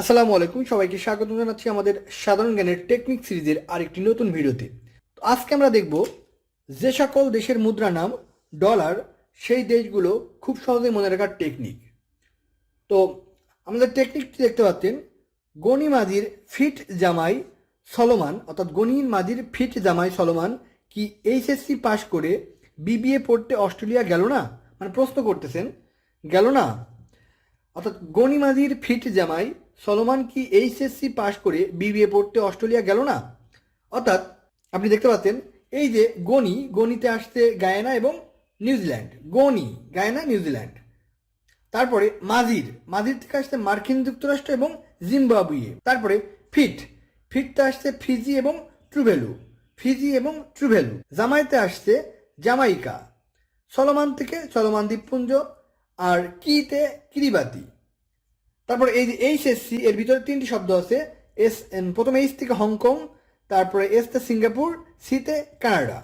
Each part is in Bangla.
আসসালামু আলাইকুম, সবাইকে স্বাগত জানাচ্ছি আমাদের সাধারণ জ্ঞানের টেকনিক সিরিজের আরেকটি নতুন ভিডিওতে। তো আজকে আমরা দেখব যে সকল দেশের মুদ্রা নাম, ডলার, সেই দেশগুলো খুব সহজে মনে রাখার টেকনিক। তো আমাদের টেকনিকটি দেখতে পাচ্ছেন, গনি মাদির ফিট জামাই সলমান, অর্থাৎ গনি মাদির ফিট জামাই সলমান কি এইচএসসি পাশ করে বিবিএ পড়তে অস্ট্রেলিয়া গেল না? মানে প্রশ্ন করতেছেন, গেল না? অর্থাৎ গণিমাদির ফিট জামাই সলমান কি এইচএসসি পাশ করে বিবিএ পড়তে অস্ট্রেলিয়া গেল না? অর্থাৎ, আপনি দেখতে পাচ্ছেন, এই যে গণি, গণিতে আসছে গায়ানা এবং নিউজিল্যান্ড। গণি, গায়ানা, নিউজিল্যান্ড। তারপরে মাজির মাজির থেকে আসছে মার্কিন যুক্তরাষ্ট্র এবং জিম্বাবুয়ে। তারপরে ফিট, ফিটতে আসছে ফিজি এবং ট্রুভেলু। ফিজি এবং ট্রুভেলু। জামাইতে আসছে জামাইকা সলমান থেকে সলমান দ্বীপপুঞ্জ আর কিতে কিরিবাতি। তারপর এই যে এইচএসসি এর ভিতরে তিনটি শব্দ আছে। এস প্রথম এইচ থেকে হংকং তারপরে এসতে সিঙ্গাপুর সিতে কানাডা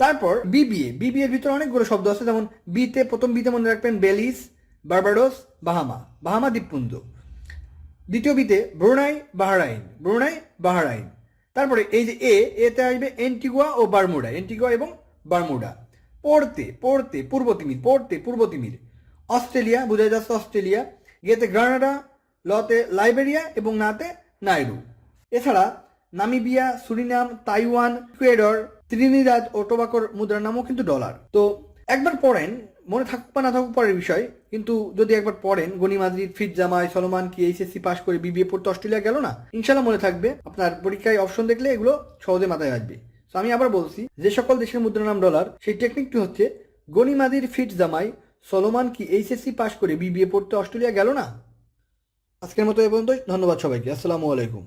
তারপর বিবিএ বিবিএ এর ভিতরে অনেকগুলো শব্দ আছে, যেমন বিতে প্রথম বিতে মনে রাখবেন বেলিস বার্বাডোস বাহামা বাহামা দ্বীপপুঞ্জ। দ্বিতীয় বিতে ব্রুনাই বাহারাইন ব্রুনাই বাহারাইন তারপরে এই যে এ এতে আসবে এন্টিগুয়া ও বারমুডা এন্টিগুয়া এবং বারমুডা পড়তে পড়তে, পূর্ব তিমির, পড়তে, পূর্ব তিমির। অস্ট্রেলিয়া বোঝা যাচ্ছে অস্ট্রেলিয়া। গেতে গ্রানাডা, লতে লাইবেরিয়া এবং নাতে নাইডু এছাড়া Namibia, Suriname, Taiwan, Ecuador, Trinidad ও টোবাকোর মুদ্রার নামও কিন্তু ডলার। তো একবার পড়েন, মনে থাকুক বা না থাকুক পরের বিষয়, কিন্তু যদি একবার পড়েন গনি মাদ্রিদ, ফিট জামাই, সলমান কি এইচএসসি পাশ করে বিবিএ পড়তে অস্ট্রেলিয়া গেল না? ইনশাল্লাহ মনে থাকবে, আপনার পরীক্ষায় অপশন দেখলে এগুলো সহজে মাথায় আসবে। তো আমি আবার বলছি, যে সকল দেশের মুদ্রার নাম ডলার, সেই টেকনিকটি হচ্ছে গনিমাদির ফিট জামাই সলমান কি এইচএসসি পাশ করে বিবিএ পড়তে অস্ট্রেলিয়া গেল না? আজকের মতো এ পর্যন্ত ধন্যবাদ সবাইকে। আসসালামু আলাইকুম।